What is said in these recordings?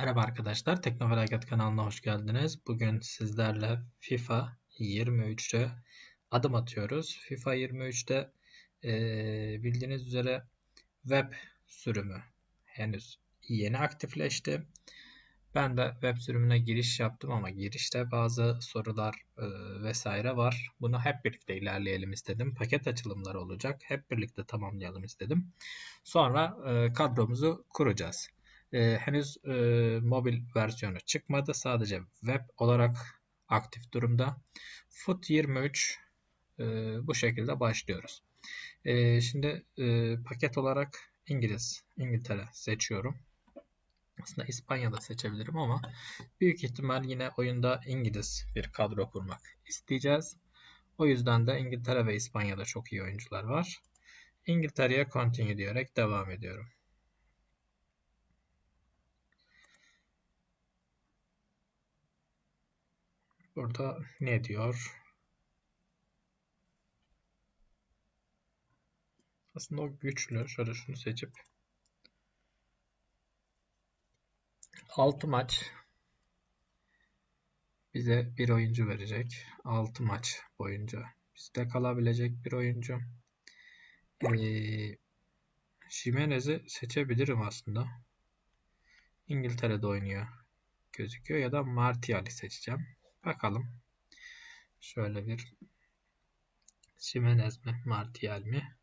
Merhaba arkadaşlar, Teknofelaket kanalına hoş geldiniz. Bugün sizlerle FIFA 23'te adım atıyoruz. FIFA 23'te e, bildiğiniz üzere web sürümü henüz yeni aktifleşti. Ben de web sürümüne giriş yaptım ama girişte bazı sorular e, vesaire var. Bunu hep birlikte ilerleyelim istedim. Paket açılımları olacak. Hep birlikte tamamlayalım istedim. Sonra e, kadromuzu kuracağız. E, henüz e, mobil versiyonu çıkmadı. Sadece web olarak aktif durumda. Foot 23 e, bu şekilde başlıyoruz. E, şimdi e, paket olarak İngiliz, İngiltere seçiyorum. Aslında İspanya'da seçebilirim ama büyük ihtimal yine oyunda İngiliz bir kadro kurmak isteyeceğiz. O yüzden de İngiltere ve İspanya'da çok iyi oyuncular var. İngiltere'ye continue diyerek devam ediyorum. Burada ne diyor? Aslında o güçlü. Şöyle şunu seçip 6 maç bize bir oyuncu verecek. 6 maç boyunca bizde kalabilecek bir oyuncu. Ee, Jimenez'i seçebilirim aslında. İngiltere'de oynuyor gözüküyor ya da Martial'i seçeceğim. Bakalım. Şöyle bir Jimenez mi Martial mi?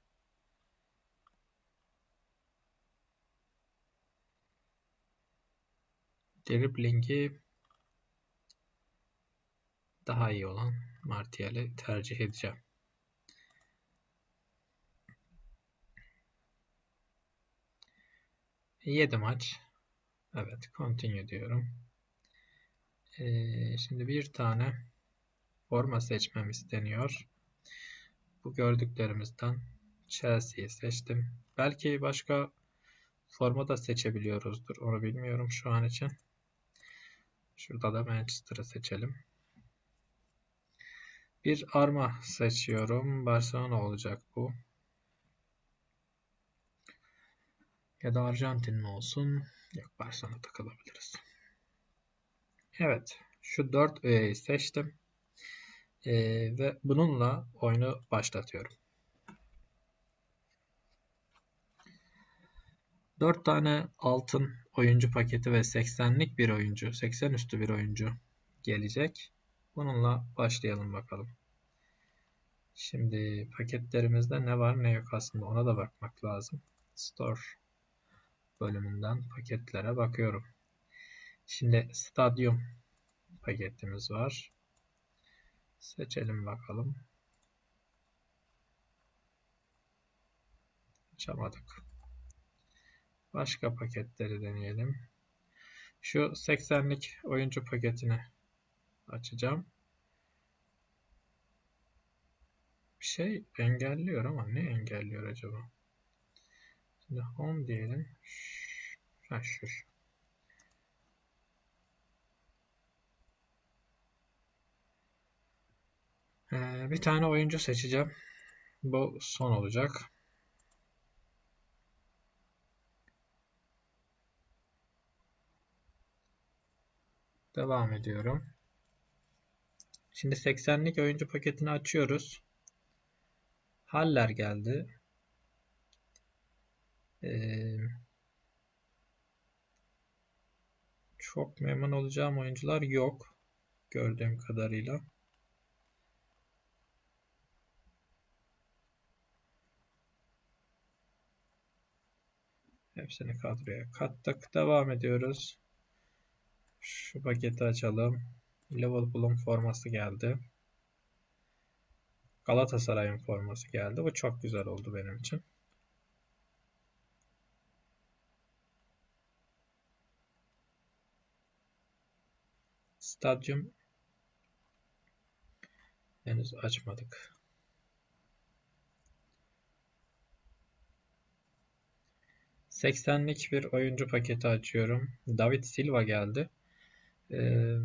Dribling'i daha iyi olan Martial'i tercih edeceğim. Yedi maç. Evet, continue diyorum. Ee, şimdi bir tane forma seçmem isteniyor. Bu gördüklerimizden Chelsea'yi seçtim. Belki başka forma da seçebiliyoruzdur. Onu bilmiyorum şu an için. Şurada da Manchester'ı seçelim. Bir arma seçiyorum. Barcelona olacak bu. Ya da Arjantin olsun? Yok Barcelona takılabiliriz. Evet. Şu 4 öğeyi seçtim. Ee, ve bununla oyunu başlatıyorum. 4 tane altın oyuncu paketi ve 80'lik bir oyuncu, 80 üstü bir oyuncu gelecek. Bununla başlayalım bakalım. Şimdi paketlerimizde ne var ne yok aslında ona da bakmak lazım. Store bölümünden paketlere bakıyorum. Şimdi stadyum paketimiz var. Seçelim bakalım. Açamadık. Başka paketleri deneyelim. Şu 80'lik oyuncu paketini açacağım. Bir şey engelliyor ama ne engelliyor acaba? Şimdi home diyelim. Ha şu. Ee, bir tane oyuncu seçeceğim. Bu son olacak. Devam ediyorum. Şimdi 80'lik oyuncu paketini açıyoruz. Haller geldi. Ee, çok memnun olacağım oyuncular yok. Gördüğüm kadarıyla. Hepsini kadroya kattık. Devam ediyoruz. Şu paketi açalım. Liverpool'un forması geldi. Galatasaray'ın forması geldi. Bu çok güzel oldu benim için. Stadyum henüz açmadık. Seksenlik bir oyuncu paketi açıyorum. David Silva geldi. Ee,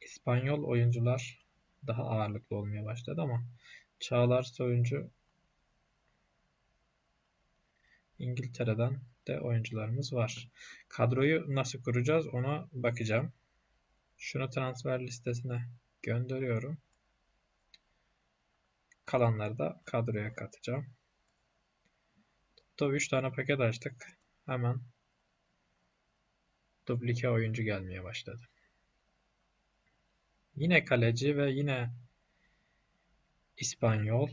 İspanyol oyuncular daha ağırlıklı olmaya başladı ama Çağlar Soyuncu İngiltere'den de oyuncularımız var. Kadroyu nasıl kuracağız ona bakacağım. Şunu transfer listesine gönderiyorum. Kalanları da kadroya katacağım. Toplam 3 tane paket açtık. Hemen duplike oyuncu gelmeye başladı. Yine kaleci ve yine İspanyol.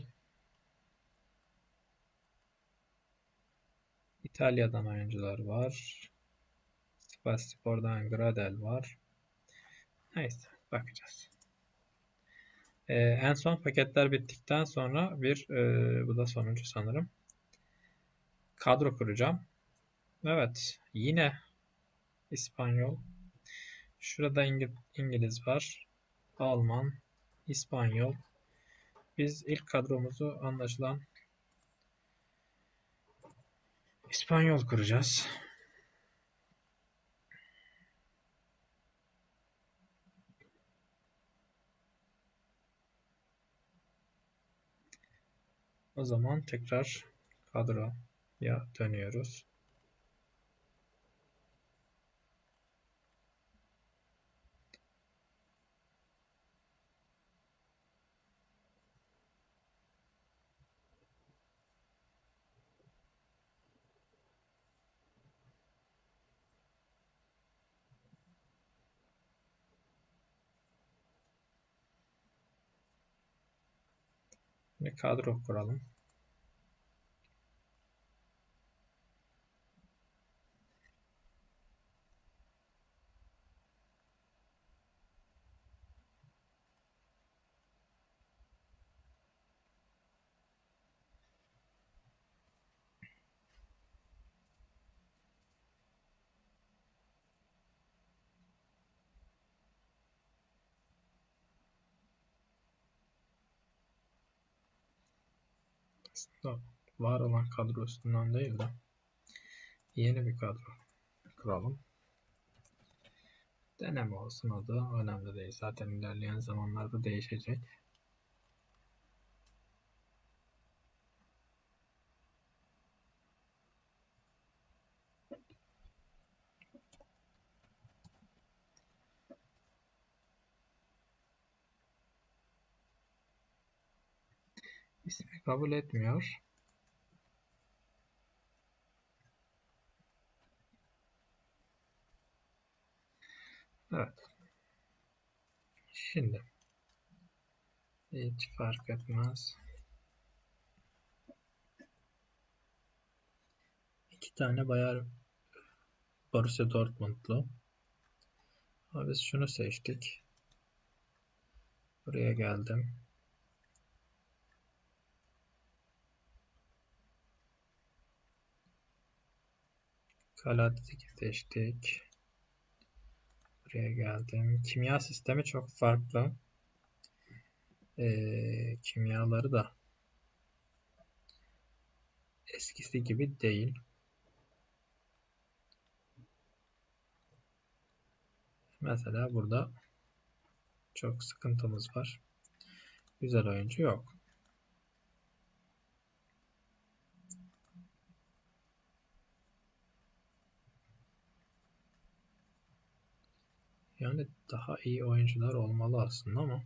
İtalya'dan oyuncular var. Spaspor'dan Gradel var. Neyse bakacağız. Ee, en son paketler bittikten sonra bir e, bu da sonuncu sanırım. Kadro kuracağım. Evet yine İspanyol. Şurada İngil İngiliz var. Alman, İspanyol. Biz ilk kadromuzu anlaşılan İspanyol kuracağız. O zaman tekrar kadroya dönüyoruz. Şimdi kadro kuralım. Aslında var olan kadro üstünden değil de yeni bir kadro kuralım. Deneme olsun adı önemli değil. Zaten ilerleyen zamanlarda değişecek. İsmi kabul etmiyor. Evet. Şimdi hiç fark etmez. İki tane Bayer Borussia Dortmund'lu. Ama biz şunu seçtik. Buraya geldim. Kaladetik seçtik. Buraya geldim. Kimya sistemi çok farklı. Ee, kimyaları da eskisi gibi değil. Mesela burada çok sıkıntımız var. Güzel oyuncu yok. Yani daha iyi oyuncular olmalı aslında ama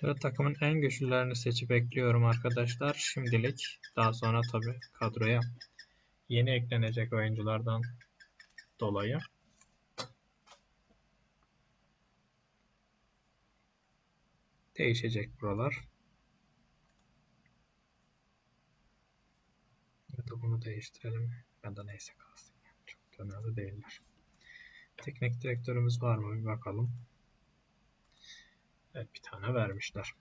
Şöyle takımın en güçlülerini seçip ekliyorum arkadaşlar. Şimdilik daha sonra tabi kadroya yeni eklenecek oyunculardan dolayı. Değişecek buralar. Ya da bunu değiştirelim. Ya da neyse kalsın. Çok önemli değiller. Teknik direktörümüz var mı? Bir bakalım. Evet bir tane vermişler.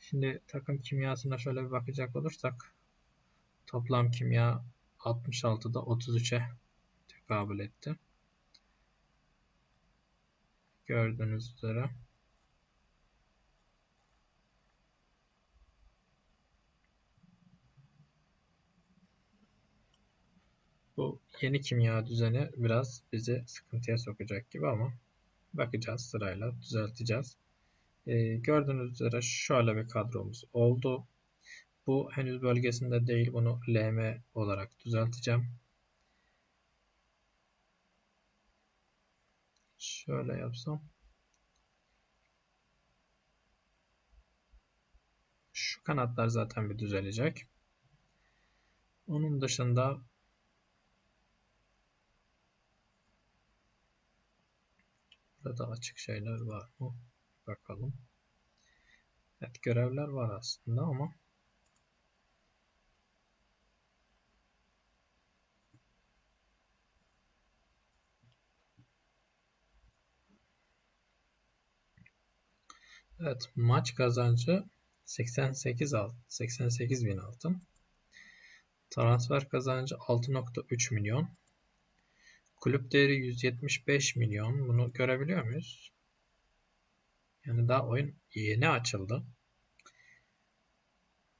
Şimdi takım kimyasına şöyle bir bakacak olursak toplam kimya 66'da 33'e tekabül etti. Gördüğünüz üzere. Bu yeni kimya düzeni biraz bizi sıkıntıya sokacak gibi ama bakacağız sırayla düzelteceğiz. Ee, gördüğünüz üzere şöyle bir kadromuz oldu. Bu henüz bölgesinde değil. Bunu LM olarak düzelteceğim. Şöyle yapsam. Şu kanatlar zaten bir düzelecek. Onun dışında burada açık şeyler var mı? Bakalım. Evet görevler var aslında ama Evet maç kazancı 88 alt 88 bin altın. Transfer kazancı 6.3 milyon. Kulüp değeri 175 milyon. Bunu görebiliyor muyuz? Yani daha oyun yeni açıldı.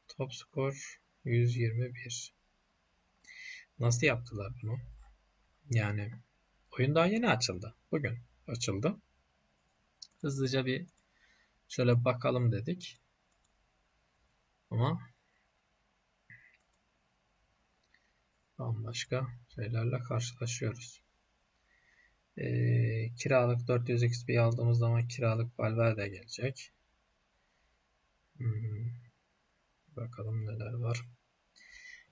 Top skor 121. Nasıl yaptılar bunu? Yani oyun daha yeni açıldı. Bugün açıldı. Hızlıca bir şöyle bakalım dedik. Ama bambaşka şeylerle karşılaşıyoruz. Ee, kiralık 400 XP aldığımız zaman kiralık Valverde gelecek. Hmm. Bakalım neler var.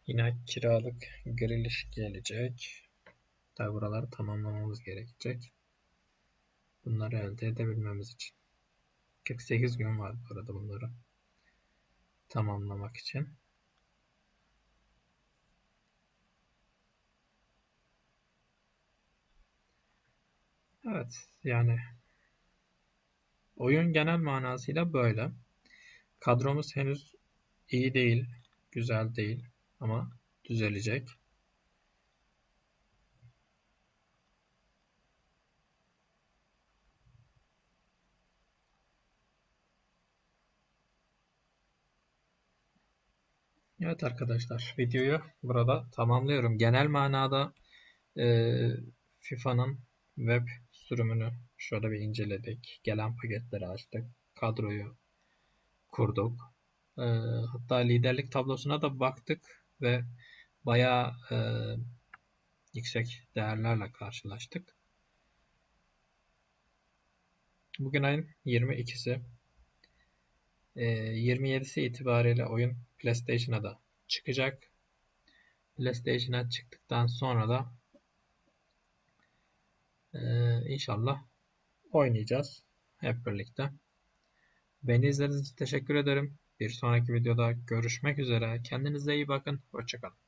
Yine kiralık Grealish gelecek. Tabi buraları tamamlamamız gerekecek. Bunları elde edebilmemiz için. 48 gün var bu arada bunları tamamlamak için. Evet yani oyun genel manasıyla böyle. Kadromuz henüz iyi değil, güzel değil ama düzelecek. Evet arkadaşlar videoyu burada tamamlıyorum. Genel manada e, FIFA'nın web sürümünü şöyle bir inceledik. Gelen paketleri açtık. Kadroyu kurduk. E, hatta liderlik tablosuna da baktık ve bayağı e, yüksek değerlerle karşılaştık. Bugün ayın 22'si. E, 27'si itibariyle oyun PlayStation'a da çıkacak. PlayStation'a çıktıktan sonra da e, inşallah oynayacağız hep birlikte. Beni izlediğiniz için teşekkür ederim. Bir sonraki videoda görüşmek üzere. Kendinize iyi bakın. Hoşçakalın.